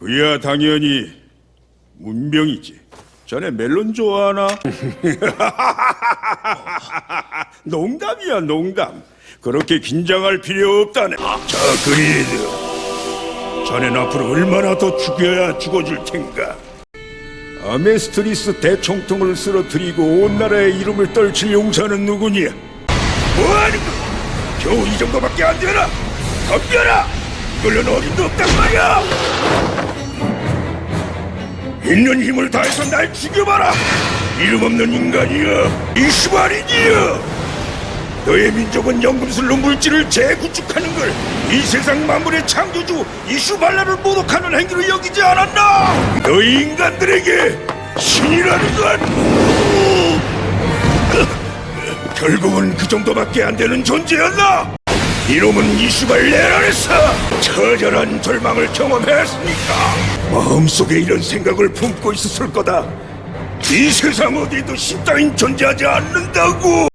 그야 당연히 문병이지. 자네 멜론 좋아하나? 농담이야 농담. 그렇게 긴장할 필요 없다네. 자 그리드. 자넨 앞으로 얼마나 더 죽여야 죽어줄 텐가? 아메스트리스 대총통을 쓰러뜨리고 온 나라의 이름을 떨칠 용사는 누구냐? 뭐하는 거? 겨우 이 정도밖에 안 되나? 덤벼라! 이걸로는 어림도 없단 말이야! 있는 힘을 다해서 날 죽여봐라! 이름 없는 인간이여! 이슈발이니여! 너의 민족은 연금술로 물질을 재구축하는 걸 이 세상 만물의 창조주 이슈발라를 모독하는 행위로 여기지 않았나? 너희 인간들에게 신이라는 건 결국은 그 정도밖에 안 되는 존재였나? 이놈은 이슈발 내란에서 처절한 절망을 경험했으니까 마음속에 이런 생각을 품고 있었을 거다. 이 세상 어디에도 신따윈 존재하지 않는다고.